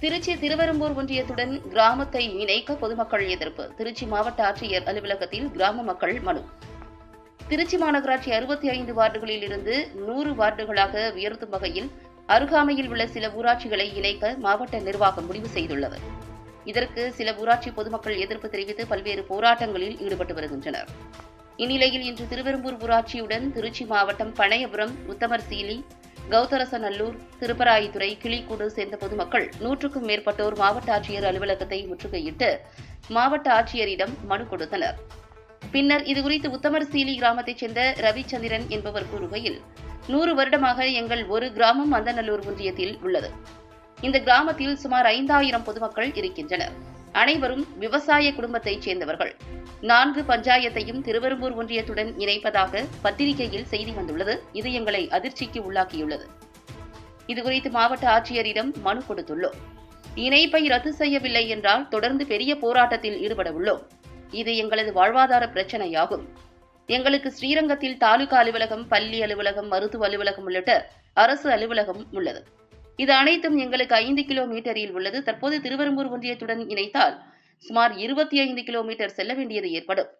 திருச்சி திருவெரும்பூர் ஒன்றியத்துடன் கிராமத்தை இணைக்க பொதுமக்கள் எதிர்ப்பு. திருச்சி மாவட்ட ஆட்சியர் அலுவலகத்தில் கிராம மக்கள் மனு. திருச்சி மாநகராட்சி அறுபத்தி ஐந்து வார்டுகளில் இருந்து நூறு வார்டுகளாக உயர்த்தும் வகையில் அருகாமையில் உள்ள சில ஊராட்சிகளை இணைக்க மாவட்ட நிர்வாகம் முடிவு செய்துள்ளது. இதற்கு சில ஊராட்சி பொதுமக்கள் எதிர்ப்பு தெரிவித்து பல்வேறு போராட்டங்களில் ஈடுபட்டு வருகின்றனர். இந்நிலையில் இன்று திருவெரும்பூர் ஊராட்சியுடன் திருச்சி மாவட்டம் பனையபுரம் உத்தமர் சீலி கௌதரசநல்லூர் திருப்பராயித்துறை கிளிக்கூடு சேர்ந்த பொதுமக்கள் நூற்றுக்கும் மேற்பட்டோர் மாவட்ட ஆட்சியர் அலுவலகத்தை முற்றுகையிட்டு மாவட்ட ஆட்சியரிடம் மனு கொடுத்தனர். பின்னர் இதுகுறித்து உத்தமர் சீலி கிராமத்தைச் சேர்ந்த ரவிச்சந்திரன் என்பவர் கூறுகையில் நூறு வருடமாக எங்கள் ஒரு கிராமம் அந்தநல்லூர் ஒன்றியத்தில் உள்ளது. இந்த கிராமத்தில் சுமார் ஐந்தாயிரம் பொதுமக்கள் இருக்கின்றனர். அனைவரும் விவசாய குடும்பத்தைச் சேர்ந்தவர்கள். நான்கு பஞ்சாயத்தையும் திருவெரும்பூர் ஒன்றியத்துடன் இணைப்பதாக பத்திரிகையில் செய்தி வந்துள்ளது. இது எங்களை அதிர்ச்சிக்கு உள்ளாக்கியுள்ளது. இதுகுறித்து மாவட்ட ஆட்சியரிடம் மனு கொடுத்துள்ளோம். இணைப்பை ரத்து செய்யவில்லை என்றால் தொடர்ந்து பெரிய போராட்டத்தில் ஈடுபட உள்ளோம் இது எங்களது வாழ்வாதார பிரச்சனையாகும். எங்களுக்கு ஸ்ரீரங்கத்தில் தாலுகா அலுவலகம் பள்ளி அலுவலகம் மருத்துவ அலுவலகம் உள்ளிட்ட அரசு அலுவலகம் உள்ளது. இது அனைத்தும் எங்களுக்கு ஐந்து கிலோமீட்டரில் உள்ளது. தற்போது திருவெரும்பூர் ஒன்றியத்துடன் இணைத்தால் சுமார் இருபத்தி ஐந்து கிலோமீட்டர் செல்ல வேண்டியது ஏற்படும்.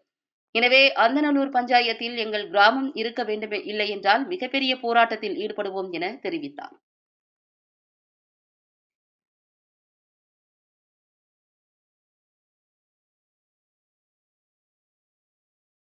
எனவே அந்தநல்லூர் பஞ்சாயத்தில் எங்கள் கிராமம் இருக்க வேண்டும் இல்லை என்றால் மிகப்பெரிய போராட்டத்தில் ஈடுபடுவோம் என தெரிவித்தார்.